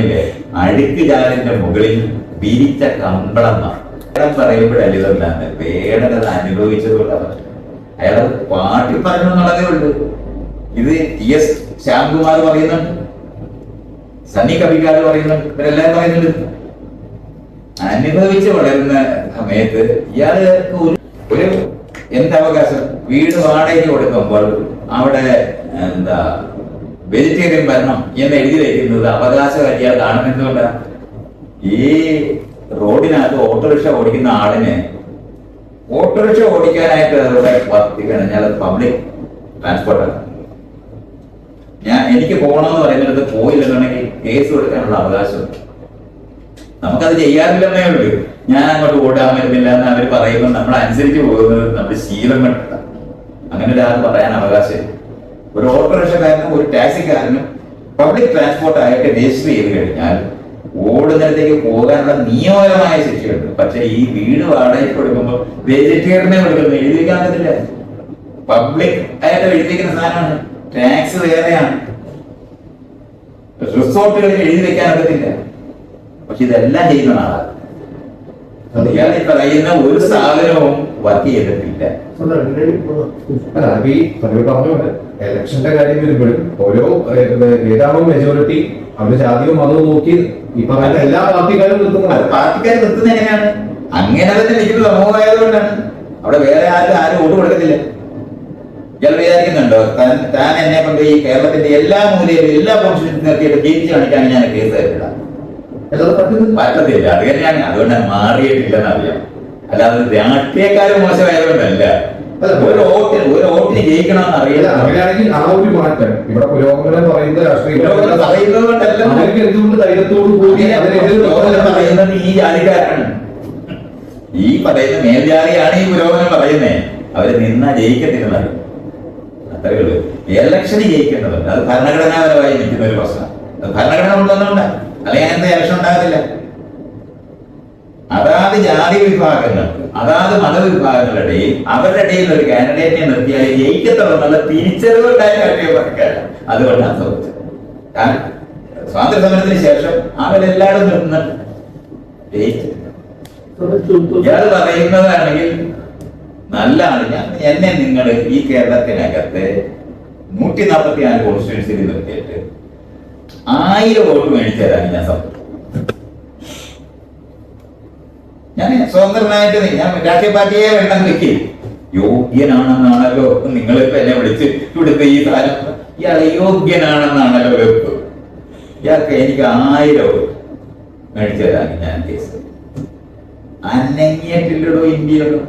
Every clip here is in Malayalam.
പറഞ്ഞില്ലേ? അഴുക്ക് ജാലിന്റെ മുകളിൽ വിരിച്ച കമ്പളം വേടം പറയുമ്പോഴല്ല ഇതെന്താണ് വേടൻ അത് അനുഭവിച്ചതുകൊണ്ടാണ് അയാൾ പാട്ടി പറഞ്ഞു എന്നുള്ളതേ ഉള്ളൂ. ഇത് ടി എസ് ശ്യാംകുമാർ പറയുന്നുണ്ട്. സണ്ണി കവികാട് പറയുന്നുണ്ട്. ഇവരെല്ലാം പറയുന്നുണ്ട്. അനുഭവിച്ച് വളരുന്ന സമയത്ത് ഇയാൾ ഒരു ഒരു എന്തവകാശം വീട് വാടകയ്ക്ക് കൊടുക്കുമ്പോൾ അവിടെ എന്താ വെജിറ്റേറിയൻ ഭരണം എന്ന് എഴുതി വയ്ക്കുന്നത് അവകാശം ഇയാൾ കാണുന്നതുകൊണ്ടാണ് ഈ റോഡിനകത്ത് ഓട്ടോറിക്ഷ ഓടിക്കുന്ന ആളിന് ഓട്ടോറിക്ഷ ഓടിക്കാനായിട്ട് പത്തി ഞാൻ പബ്ലിക് ട്രാൻസ്പോർട്ടാണ് ഞാൻ എനിക്ക് പോകണമെന്ന് പറയുന്നിടത്ത് പോയില്ലെന്നുണ്ടെങ്കിൽ കേസ് കൊടുക്കാനുള്ള അവകാശം. നമുക്കത് ചെയ്യാറില്ലെന്നേ ഉള്ളൂ. ഞാൻ അങ്ങോട്ട് ഓടാൻ വരുന്നില്ല എന്ന് അവർ പറയുമ്പോൾ നമ്മൾ അനുസരിച്ച് പോകുന്നത് നമ്മുടെ ശീലം കൊണ്ടാണ്. അങ്ങനെ ഒരാൾ പറയാൻ അവകാശം ഒരു ഓട്ടോറിക്ഷക്കാരനും ഒരു ടാക്സിക്കാരനും പബ്ലിക് ട്രാൻസ്പോർട്ട് ആയിട്ട് രജിസ്റ്റർ ചെയ്ത് കഴിഞ്ഞാൽ ഓടുന്നിടത്തേക്ക് പോകാനുള്ള നിയമപരമായ ശിക്ഷയുണ്ട്. പക്ഷെ ഈ വീട് വാടകയ്ക്ക് കൊടുക്കുമ്പോൾ വെജിറ്റേറിയനെ കൊടുക്കുന്നു. എഴുതിക്കാൻ പറ്റില്ല പബ്ലിക് ആയിട്ട് എഴുതിക്കുന്ന സാധനമാണ്. ടാക്സ് വേറെയാണ്. റിസോർട്ടുകളിൽ എഴുതി വെക്കാൻ പറ്റില്ല പക്ഷെ ഇതെല്ലാം ചെയ്യുന്ന ആളാണ്. ഇയാൾ പറയുന്ന ഒരു സാധനവും വർക്ക് ചെയ്തിട്ടില്ല. അല്ല ഈ പലരും പറഞ്ഞോണ്ട് പോലെ ഇലക്ഷന്റെ കാര്യം വരുമ്പോഴും ഓരോ ഏതാണോ മെജോറിറ്റി അവരുടെ ജാതിയോ മതവും നോക്കി ഈ പറഞ്ഞ എല്ലാ പാർട്ടിക്കാരും നിർത്തുന്നുണ്ട് പാർട്ടിക്കാർ നിർത്തുന്നത് എങ്ങനെയാണ്? അങ്ങനെ തന്നെ നിൽക്കുന്ന. സമൂഹമായതുകൊണ്ടാണ് അവിടെ വേറെ ആരും ആരും വോട്ട് കൊടുക്കത്തില്ല. ഇയാൾ വിചാരിക്കുന്നുണ്ടോ? താൻ താൻ എന്നെ കൊണ്ട് ഈ കേരളത്തിന്റെ എല്ലാ മൂലയിലും എല്ലാ പോർഷനും നിർത്തിയിട്ട് ജയിച്ചു കാണിക്കാൻ ഞാൻ കേസ് തരില്ല പറ്റത്തില്ല. അത് തന്നെയാണ്. അതുകൊണ്ടാണ് മാറിയിട്ടില്ലെന്ന് അറിയാം. അല്ലാതെ രാഷ്ട്രീയക്കാരും മോശമായതുകൊണ്ടല്ല. ഒരു വോട്ടിന് ഒരു വോട്ടിന് ജയിക്കണമെന്ന് അല്ല, അറിയാം അങ്ങനെയാണെങ്കിൽ ആ ഒരു മാറ്റം. ഇവിടെ പുരോഗമനം പറയുന്ന രാഷ്ട്രീയ പറയുന്നത് എന്തുകൊണ്ട് ധൈര്യത്തോട് കൂടി പറയുന്നത് ഈ ജാതിക്കാരാണ്. ഈ പറയുന്ന മേൽജാതിയാണ് ഈ പുരോഗമനം പറയുന്നേ അവർ നിന്നാ ജയിക്കത്തില്ലെന്ന് അത്രേ ഉള്ളൂ. ഇലക്ഷന് ജയിക്കേണ്ടതുണ്ട്. അത് ഭരണഘടനാപരമായി നിൽക്കുന്ന ഒരു പ്രശ്നം. അത് ഭരണഘടന ഉണ്ടെന്നുണ്ട് അല്ലെങ്കിൽ എന്താ ഇലക്ഷൻ ഉണ്ടാകത്തില്ല? അതാത് ജാതി വിഭാഗങ്ങൾ അതാത് മതവിഭാഗങ്ങളുടെ അവരുടെ ഇടയിൽ ഒരു കാൻഡിഡേറ്റിനെ നിർത്തിയാൽ ജയിക്കത്തുള്ള എന്നുള്ള തിരിച്ചറിവുണ്ടായ രാഷ്ട്രീയ പാർട്ടിക്കാരാണ് അതുകൊണ്ടാണ് സംഭവിച്ചത് കാരണം സ്വാതന്ത്ര്യ സമരത്തിന് ശേഷം അവരെല്ലാവരും നിർത്തുന്നുണ്ട് ഞാൻ പറയുന്നതാണെങ്കിൽ നല്ല ആളില്ല എന്നെ നിങ്ങൾ ഈ കേരളത്തിനകത്ത് നൂറ്റി നാൽപ്പത്തി നാല് കോൺസ്റ്റിറ്റ്യൂൻസിൽ നിർത്തിയിട്ട് ആയിരം വോട്ട് മേടിച്ചു തരാൻ ഞാൻ സമ്മതിക്കും. ഞാൻ സ്വതന്ത്രനായിട്ട് ഞാൻ രാഷ്ട്രീയ പാർട്ടിയെ വേണ്ടെന്ന് വെക്കും. യോഗ്യനാണെന്നാണല്ലോ നിങ്ങളിപ്പോ എന്നെ വിളിച്ച് ഇവിടുത്തെ ഈ സാധനം. ഇയാൾ യോഗ്യനാണെന്നാണല്ലോ വെപ്പ്. ഇയാൾക്ക് എനിക്ക് ആയിരം മേടിച്ചു തരാൻ ഞാൻ കേസ്. അനങ്ങിയിട്ടില്ലടോ ഇന്ത്യയിലോ?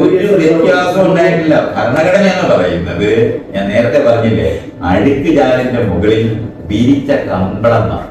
ഒരു വ്യത്യാസം ഉണ്ടായിട്ടില്ല. ഭരണഘടന എന്ന് പറയുന്നത്. ഞാൻ നേരത്തെ പറഞ്ഞില്ലേ അഴുക്ക് ജാലിന്റെ മുകളിൽ വിരിച്ച കമ്പളമാണ്